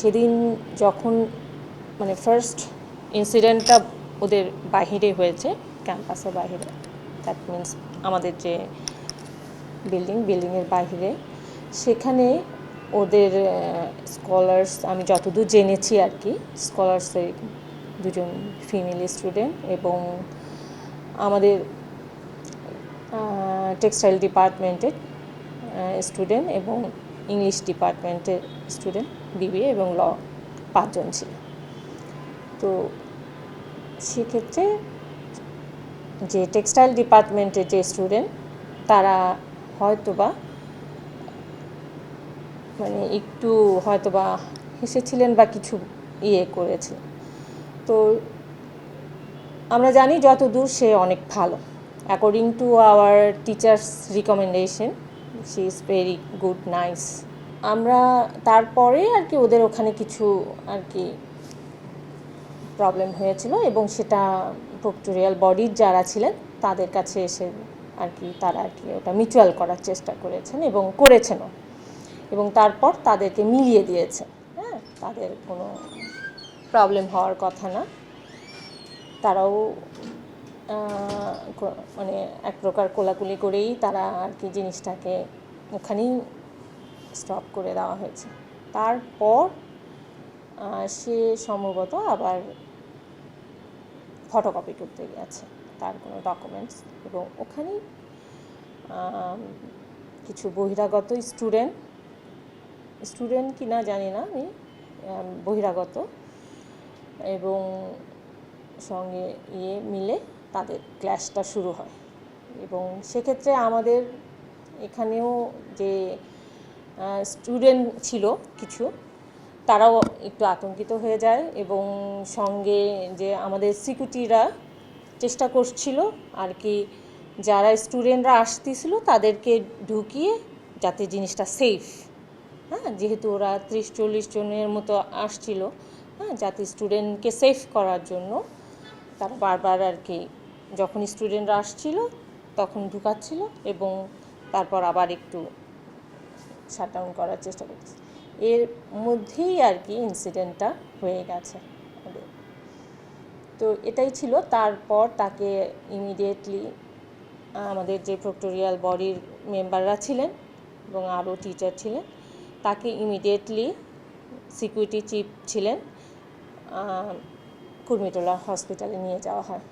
সেদিন যখন মানে ফার্স্ট ইনসিডেন্টটা ওদের বাহিরে হয়েছে ক্যাম্পাসের বাহিরে। দ্যাট মিন্স আমাদের যে বিল্ডিং বিল্ডিংয়ের বাহিরে। সেখানে ওদের স্কলার্স আমি যতদূর জেনেছি আর কি স্কলার্সের দুজন ফিমেল স্টুডেন্ট এবং আমাদের টেক্সটাইল ডিপার্টমেন্টের স্টুডেন্ট এবং ইংলিশ ডিপার্টমেন্টের স্টুডেন্ট, বিবিএ এবং ল পাঁচজন ছিল। তো সেক্ষেত্রে যে টেক্সটাইল ডিপার্টমেন্টের যে স্টুডেন্ট, তারা হয়তোবা মানে একটু হয়তোবা হেসেছিলেন বা কিছু ইয়ে করেছে। তো আমরা জানি যত দূর সে অনেক ভালো। According to our teachers recommendation she is very good nice আমরা তারপরে আর কি ওদের ওখানে কিছু আর কি প্রবলেম হয়েছিল এবং সেটা প্রক্টোরিয়াল বডির যারা ছিলেন, তাদের কাছে এসে আর কি তারা আর কি ওটা মিউচুয়াল করার চেষ্টা করেছেন এবং করেছেনও। এবং তারপর তাদেরকে মিলিয়ে দিয়েছে। হ্যাঁ তাদের কোনো প্রবলেম হওয়ার কথা না। তারাও মানে এক প্রকার কোলাকুলি করেই তারা আর কি জিনিসটাকে ওখানেই স্টপ করে দেওয়া হয়েছে। তারপর সে সম্ভবত আবার ফটোকপি করতে গেছে তার কোনো ডকুমেন্টস এবং ওখানেই কিছু বহিরাগত স্টুডেন্ট স্টুডেন্ট কি না জানি না আমি বহিরাগত এবং সঙ্গে ইয়ে মিলে তাদের ক্লাসটা শুরু হয়। এবং সেক্ষেত্রে আমাদের এখানেও যে স্টুডেন্ট ছিল কিছু, তারাও একটু আতঙ্কিত হয়ে যায় এবং সঙ্গে যে আমাদের সিকিউরিটিরা চেষ্টা করছিল আর কি, যারা স্টুডেন্টরা আসতেছিল তাদেরকে ঢুকিয়ে যাতে জিনিসটা সেফ হ্যাঁ যেহেতু ওরা ত্রিশ চল্লিশ জনের মতো আসছিল হ্যাঁ যাতে স্টুডেন্টকে সেফ করার জন্য তারা বারবার আর কি যখন স্টুডেন্টরা আসছিল, তখন ঢুকাচ্ছিল এবং তারপর আবার একটু শাটডাউন করার চেষ্টা করতেছে এর মধ্যেই আর কি ইনসিডেন্টটা হয়ে গেছে তো এটাই ছিল। তারপর তাকে ইমিডিয়েটলি আমাদের যে প্রক্টোরিয়াল বডির মেম্বাররা ছিলেন এবং আরও টিচার ছিলেন, তাকে ইমিডিয়েটলি সিকিউরিটি চিফ ছিলেন কুর্মিটোলা হসপিটালে নিয়ে যাওয়া হয়।